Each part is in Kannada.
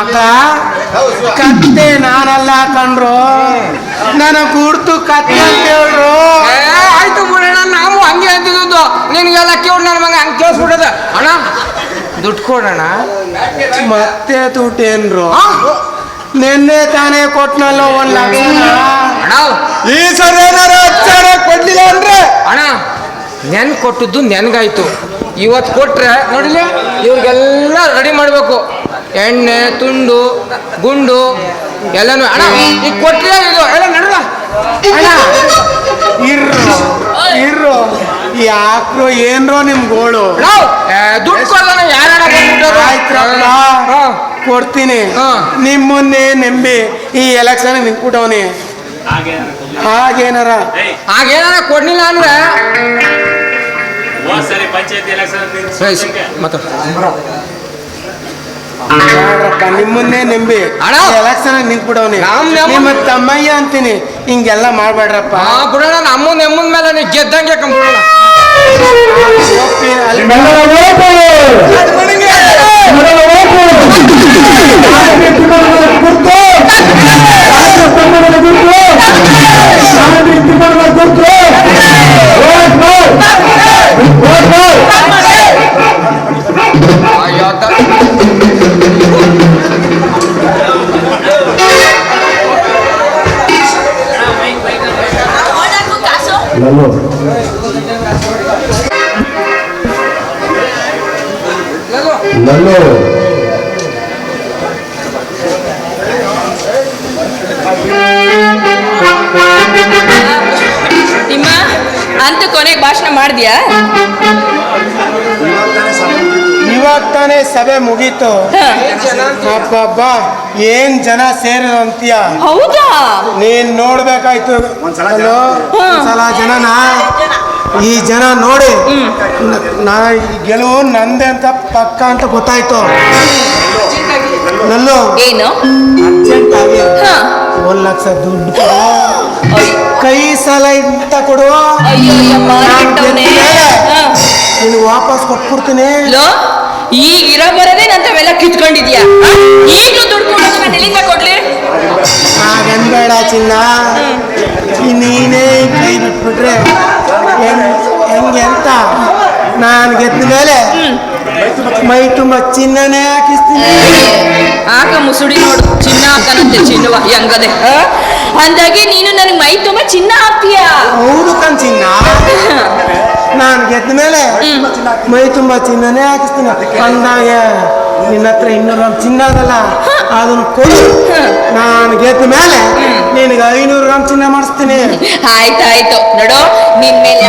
ಮಗ ಕತ್ತೆ ನಾನಲ್ಲ ಕಣ್ರು. ನನ್ನ ಗುರ್ತು ಕತ್ತೆ ಅಂತ ಹೇಳ್ರು. ಆಯ್ತು ಬಿಡೋಣ ನಾವು ಹಂಗೆ ಅಂತಿದ್ದು ನಿನ್ಗೆಲ್ಲ ಕೇಳಿ ನನ್ನ ಮಗ ಹಂಗೆ ಕೇಳಿಸ್ಬಿಟ್ಟದ. ಅಣ್ಣ ದುಡ್ಡು ಕೊಡೋಣ? ಮತ್ತೆ ದುಡ್ಡೇನ್ರು ನಿನ್ನೆ ತಾನೇ ಕೊಟ್ಟನಲ್ಲ ಒಂದ್ ಲಕ್ಷ. ಅಣ್ಣ ಈ ಸರ್ ಏನಾರು ಹಚ್ಚಾರ ಕೊಡ್ಲಿಲ್ಲ ಅಂದ್ರೆ? ಅಣ್ಣ ನೆನ್ ಕೊಟ್ಟದ್ದು ನೆನ್ಗಾಯ್ತು. ಇವತ್ತು ಕೊಟ್ರೆ ನೋಡಿಲಿ ಇವ್ರಿಗೆಲ್ಲ ರೆಡಿ ಮಾಡಬೇಕು. ಎಣ್ಣೆ ತುಂಡು ಗುಂಡು ಎಲ್ಲನೂ. ಅಣ್ಣ ಈಗ ಕೊಟ್ಟರೆ ಇದು ಎಲ್ಲ ನಡ್ರ ಅಣ್ಣ. ಇರ್ರು ಇರ್ರು. ಯಾಕ್ರೋ ಏನ್ರೋ ನಿಮ್ ಗೋಳು. ದುಡ್ಡು ಕೊಡೋಣ ಯಾರಣ್ಣ ಆಯ್ತ್ರಪ್ಪ ಕೊಡ್ತೀನಿ. ಹಾ. ನಿಮ್ಮನ್ನೇ ನೆಂಬಿ ಈ ಎಲೆಕ್ಷನ್ ನಿಂತ್ಬಿಟ್ಟವನಿ. ಹಾಗೇನಾರ? ಹಾಗೇನಾರ ಕೊಡ್ಲಿಲ್ಲ ಅಂದ್ರೆ? ಹೋದ್ ಸರಿ ಪಂಚಾಯತಿ ಎಲೆಕ್ಷನ್ ನಿಮ್ ಮುಂದೆ ನೆಂಬಿ ಅಣ್ಣ. ಎಲೆಕ್ಷನ್ ನಿಂತ್ಬಿಟ್ಟವನಿ ನಮ್ ನಮ್ಮ- ನಿಮ್ಮ ತಮ್ಮಯ್ಯ ಅಂತೀನಿ ಹಿಂಗೆಲ್ಲ ಮಾಡ್ಬೇಡ್ರಪ್ಪ ಹಾ ಬಿಡೋಣ ನಮ್ಮ ನೆಮ್ಮದ ಮೇಲೆ ನೀವು ಗೆದ್ದಂಗೆ ಕಂಬಿಡೋಣ ಒಪ್ಪಿ ಅಲ್ಲಿ ನಿಮ್ಮ ಅಂತ ಕೊನೆಗೆ ಭಾಷಣ ಮಾಡಿದ್ಯಾ? ಇವಾಗ ತಾನೇ ಸಭೆ ಮುಗೀತು. ಅಬ್ಬಬ್ಬ. ಏನ್ ಜನ ಸೇರಿದಂತೀಯ ಹೌದಾ? ನೀನ್ ನೋಡ್ಬೇಕಾಯ್ತು. ಹಲೋ? ಒಂದ್ಸಲ ಜನನ? ಈ ಜನ ನೋಡಿ. ನ- ಈ ಗೆಲುವು ನಂದೆ ಅಂತ ಪಕ್ಕ ಅಂತ ಗೊತ್ತಾಯ್ತು. ನಲ್ಲು. ಏನು? ಅರ್ಜೆಂಟ್ ಆಗಿ ಹಾ. ಒಂದ್ ಲಕ್ಷ ದುಡ್ಡು ಕೊಡು. ಕೈ ಸಾಲ ಇಂತ ಕೊಡು. ಅಯ್ಯೋ ಯಮ್ಮ, ಕೆಟ್ಟವ್ನೇ. ಹಾ. ನೀನು ವಾಪಸ್ ಕೊಟ್ಬಿಡ್ತೀನಿ. ಲೋ. ಈಗ ಇರೋ ಬರೋದೇ ನಂತವೆಲ್ಲ ಕಿತ್ಕೊಂಡಿದ್ಯಾ? ಈಗಲೂ ದುಡ್ಡು ನಾನು ಎಲ್ಲಿಂದ ಕೊಡ್ಲಿ? ಹಾಗನ್ಬೇಡ ಚಿನ್ನ. ಈ ನೀನೇ ಕೈ ಬಿಟ್ಬಿಟ್ರೆ ಹೆಂಗ್- ಅಂತ ನಾನು ಗೆದ್ದ ಮೇಲೆ ಮೈ ತುಂಬ ಚಿನ್ನನೇ ಹಾಕಿಸ್ತೀನಿ. ಆಗ ಮುಸುಡಿ ನೋಡು ಚಿನ್ನ ಹಾಕನಂತೆ ಚಿನ್ನುವ ಹೆಂಗದೆ? ಅಂದಾಗೆ ನೀನು ನನಗೆ ಮೈ ತುಂಬ ಚಿನ್ನ ಹಾಕ್ತೀಯಾ? ಹೌದು ಕಣ್ ಚಿನ್ನ. ನಾನು ಗೆದ್ದ ಮೇಲೆ ಮೈ ತುಂಬ ಚಿನ್ನನೇ ಹಾಕಿಸ್ತೀನಿ. ಅಂದಾಗ ನಿನ್ನ ಹತ್ರ ಇನ್ನೂರು ಗ್ರಾಮ್ ಚಿನ್ನ ಅದಲ್ಲ ಅದನ್ನು ಕೊಡಿ. ನಾನು ಗೆದ್ದ ಮೇಲೆ ನಿನಗೆ ಐನೂರು ಗ್ರಾಮ್ ಚಿನ್ನ ಮಾಡಿಸ್ತೀನಿ. ಆಯ್ತು ಆಯ್ತು. ನೋಡೋ ನಿನ್ ಮೇಲೆ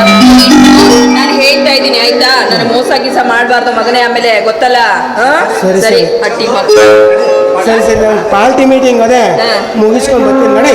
ನಾನು ಹೇಳ್ತಾ ಇದ್ದೀನಿ ಆಯ್ತಾ? ನಾನು ಮೋಸ ಗೀಸ ಮಾಡಬಾರ್ದು ಮಗನೇ ಆಮೇಲೆ ಗೊತ್ತಲ್ಲ? ಸರಿ, ಸರಿ. ಅಟ್ಟಿ ಸರಿ ಸರಿ ಪಾರ್ಟಿ ಮೀಟಿಂಗ್ ಅದೇ. ಮುಗಿಸ್ಕೊಂಡು ಬರ್ತೀನಿ ನೋಡಿ.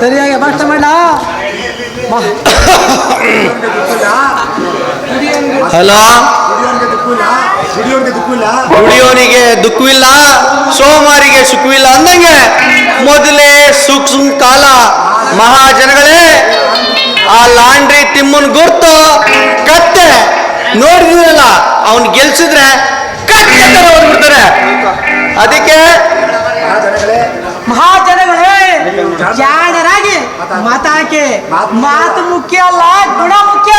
ಸರಿಯಾಗಿ ಭಾಷಣ ಮಾಡ ಹಲೋ? ದುಡಿಯೋನಿಗೆ ದುಃಖವಿಲ್ಲ, ಸೋಮಾರಿಗೆ ಸುಖವಿಲ್ಲ ಅಂದಂಗೆ ಮೊದಲೇ ಸೂಕ್ಷ್ಮ ಕಾಲ ಮಹಾಜನಗಳೇ, ಆ ಲಾಂಡ್ರಿ ತಿಮ್ಮನ್ ಗುರ್ತು ಕತ್ತೆ ನೋಡಿದ್ರಲ್ಲ, ಅವನ್ ಗೆಲ್ಸಿದ್ರೆ ಕತ್ತೆ ತರ ಓದ್ಬಿಡ್ತಾರೆ ಅದಕ್ಕೆ ಮಹಾಜನಗಳೇ, ಜಾಣರಾಗಿ ಮಾತಾಕೆ, ಮಾತು ಮುಖ್ಯ ಅಲ್ಲ, ಗುಣ ಮುಖ್ಯ.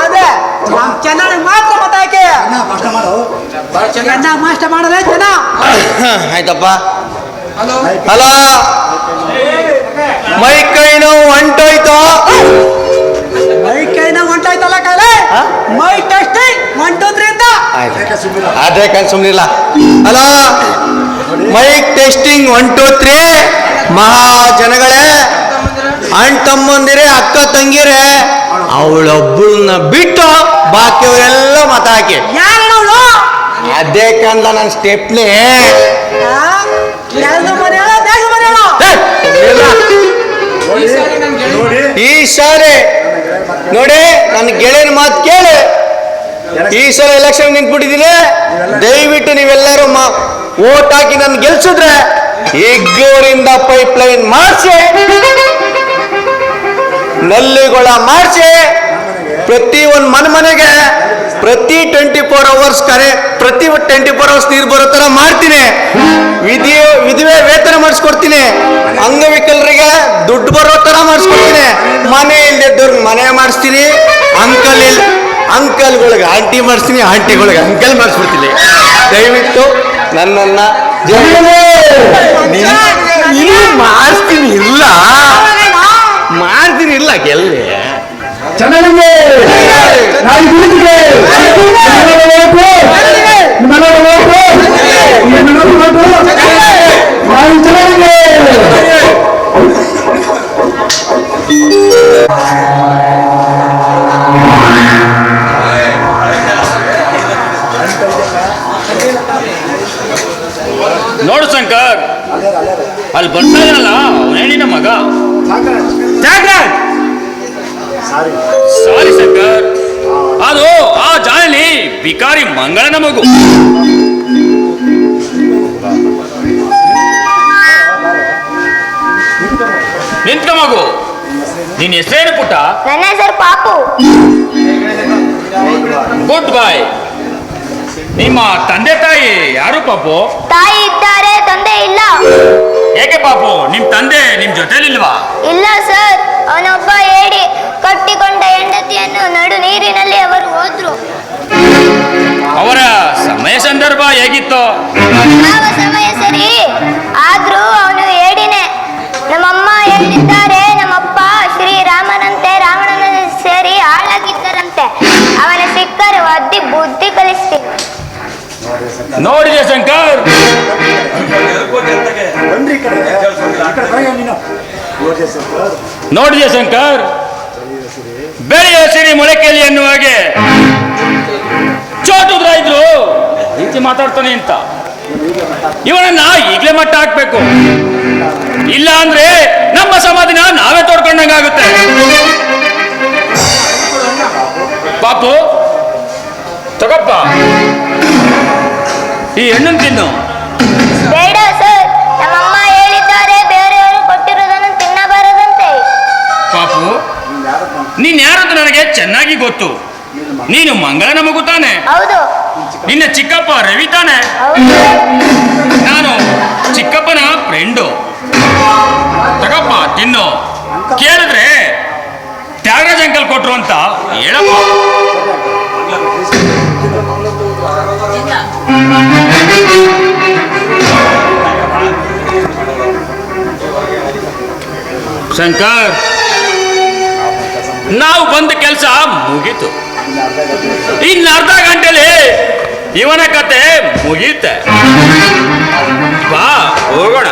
ಅದೇ. ನಮ್ ಚೆನ್ನಾಗಿ ಮಾತ್ರ ಮತ ಹಾಕಿ ಚೆನ್ನಾಗಿ. ಮಾಸ್ಟ ಮಾಡಲೇ ಜನ. ಆಯ್ತಪ್ಪ. ಹಲೋ. ಮೈ ಕೈ ನೋವು ಹೊಂಟೋಯ್ತು. ಮೈ ಕೈನ ಹೊಂಟಾಯ್ತಲ್ಲ ಕೈಲೆ? ಮೈ ಟೆಸ್ಟಿಂಗ್ ಹೊಂಟೋದ್ರಿಂದ ಅದೇ ಕಣ್ ಸುಮ್ಮನಿಲ್ಲ hello. Mic testing one two three ಮಹಾಜನಗಳೇ ಅಣ್ಣ ತಮ್ಮಂದಿರೇ ಅಕ್ಕ ತಂಗಿರೇ. ಅವಳೊಬ್ಬಳನ್ನ ಬಿಟ್ಟು ಬಾಕಿಯವರೆಲ್ಲ ಮತ ಹಾಕಿ. ಅದೇ ಕಂದ ನನ್ನ ಸ್ಟೆಪ್ನಿ ಈ ಸಾರಿ ನೋಡಿ. ನನ್ನ ಗೆಳೆಯನ ಮಾತು ಕೇಳಿ. ಈ ಸಲ ಎಲೆಕ್ಷನ್ ನಿಂತ್ಬಿಟ್ಟಿದ್ದೀನಿ ದಯವಿಟ್ಟು ನೀವೆಲ್ಲರೂ ಮಾ ಓಟ್ ಹಾಕಿ ನನ್ನ ಗೆಲ್ಸಿದ್ರೆ ಇಗ್ಗೂರಿಂದ ಪೈಪ್ ಲೈನ್ ಮಾಡಿಸಿ. ನಲ್ಲಿಗೊಳ ಮಾಡಿಸಿ ಪ್ರತಿ ಒಂದು ಮನೆ ಮನೆಗೆ ಪ್ರತಿ ಟ್ವೆಂಟಿ ಫೋರ್ ಅವರ್ಸ್ ಕರೆ ಪ್ರತಿ ಟ್ವೆಂಟಿ ಫೋರ್ ಅವರ್ಸ್ ನೀರು ಬರೋ ತರ ಮಾಡ್ತೀನಿ. ವಿಧಿ ವಿಧಿವೆ ವೇತನ ಮಾಡಿಸ್ಕೊಡ್ತೀನಿ. ಅಂಗವಿಕಲರಿಗೆ ದುಡ್ಡು ಬರೋ ತರ ಮಾಡಿಸ್ಕೊಡ್ತೀನಿ. ಮನೆ ಇಲ್ಲದವ್ರಿಗೆ ಮನೆ ಮಾಡಿಸ್ತೀನಿ. ಅಂಕಲ್ ಇಲ್ಲ ಅಂಕಲ್ಗಳಿಗೆ ಆಂಟಿ ಮಾಡಿಸ್ತೀನಿ ಆಂಟಿಗಳಿಗೆ ಅಂಕಲ್ ಮಾಡಿಸ್ಬಿಡ್ತೀನಿ. ದಯವಿಟ್ಟು ನನ್ನನ್ನ ಇಲ್ಲಿ. ಮಾಡಿಸ್ತೀನಿ ಇಲ್ಲ ಮಾಡ್ತೀನಿ ಇಲ್ಲ ಗೆಲ್ಲಿ ನೋಡು ಶಂಕರ್ ಅಲ್ಲಿ ಬರ್ತಾ ಇರಲ್ಲ ಅವನೇನಿನ ಮಗ ಸಾರಿ. ಶಂಕರ್. ಅದು ಆ ಜಾಲಿ ಬಿಕಾರಿ ಮಂಗಳನ ಮಗು. ನಿಂತ ಮಗು. ನಿನ್ನ ಹೆಸರೇನು ಪುಟ್ಟ? ನನ್ನ ಹೆಸರು ಪಾಪು. Good boy. ನಿಮ್ಮ ತಂದೆ ತಾಯಿ ಯಾರು ಪಾಪು? ತಾಯಿ ಇದ್ದಾರೆ ತಂದೆ ಇಲ್ಲ. ಏಕೆ ಪಾಪು ನಿಮ್ ತಂದೆ ನಿಮ್ ಜೊತೆಲಿಲ್ವಾ? ಇಲ್ಲ ಸರ್ ಅವನೊಬ್ಬ ಏಡಿ ಕಟ್ಟಿಕೊಂಡ ಹೆಂಡತಿಯನ್ನು ನಡು ನೀರಿನಲ್ಲಿ ಅವರು ಹೋದ್ರು. ಅವರ ಸಮಯ ಸಂದರ್ಭ ಹೇಗಿತ್ತು? ಯಾವ ಸಮಯ ಸರಿ? ಆದ್ರೂ ಅವನು ಹೇಳಿನೆ ನಮ್ಮಮ್ಮ ಹೇಳಿದ್ದಾರೆ ನಮ್ಮಪ್ಪ ಶ್ರೀರಾಮನಂತೆ ರಾವಣನ ಸೇರಿ ಹಾಳಾಗಿದ್ದರಂತೆ. ಅವನ ಸಿಕ್ಕರೆ ಅದ್ದಿ ಬುದ್ಧಿ ಕಲಿಸ್ತೀನಿ. ನೋಡಿದೆ ಶಂಕರ್. ನೋಡಿದೆ ಶಂಕರ್! ಬೆಳೆಯ ಸಿರಿ ಮೊಳಕೆಯಲ್ಲಿ ಎನ್ನುವ ಹಾಗೆ. ಚೋಟುದ್ರ ಇದ್ರು. ರೀತಿ ಮಾತಾಡ್ತಾನೆ ಅಂತ. ಇವನನ್ನ ಈಗಲೇ ಮಟ್ಟ ಹಾಕ್ಬೇಕು. ಇಲ್ಲ ಅಂದ್ರೆ ನಮ್ಮ ಸಮಾಧಿನ ನಾವೇ ತೋಡ್ಕೊಂಡಂಗಾಗುತ್ತೆ ಪಾಪು ತಗಪ್ಪ. ಈ ಹೆಣ್ಣು ತಿನ್ನು. ಬೇಡ ಸರ್. ನಮ್ಮಮ್ಮ ಹೇಳಿದ್ದಾರೆ ಬೇರೆಯವರು ಕೊಟ್ಟಿರೋದನ್ನು ತಿನ್ನಬಾರದಂತೆ. ಪಾಪು ನೀನ್ ಯಾರಂತ ನನಗೆ ಚೆನ್ನಾಗಿ ಗೊತ್ತು. ನೀನು ಮಂಗಳನ ಮಗು ತಾನೆ. ಹೌದು. ನಿನ್ನ ಚಿಕ್ಕಪ್ಪ ರವಿ ತಾನೆ. ನಾನು ಚಿಕ್ಕಪ್ಪನ ಫ್ರೆಂಡು ತಗಪ್ಪ ತಿನ್ನು. ಕೇಳಿದ್ರೆ ತ್ಯಾಗರಾಜ್ ಅಂಕಲ್ ಕೊಟ್ರು ಅಂತ ಹೇಳಪ್ಪ. ಶಂಕರ್ ನಾವು ಬಂದ ಕೆಲಸ ಮುಗೀತು. ಇನ್ನು ಅರ್ಧ ಗಂಟೆಲಿ ಇವನ ಕತೆ ಮುಗೀತೆ. ಬಾ ಹೋಗೋಣ.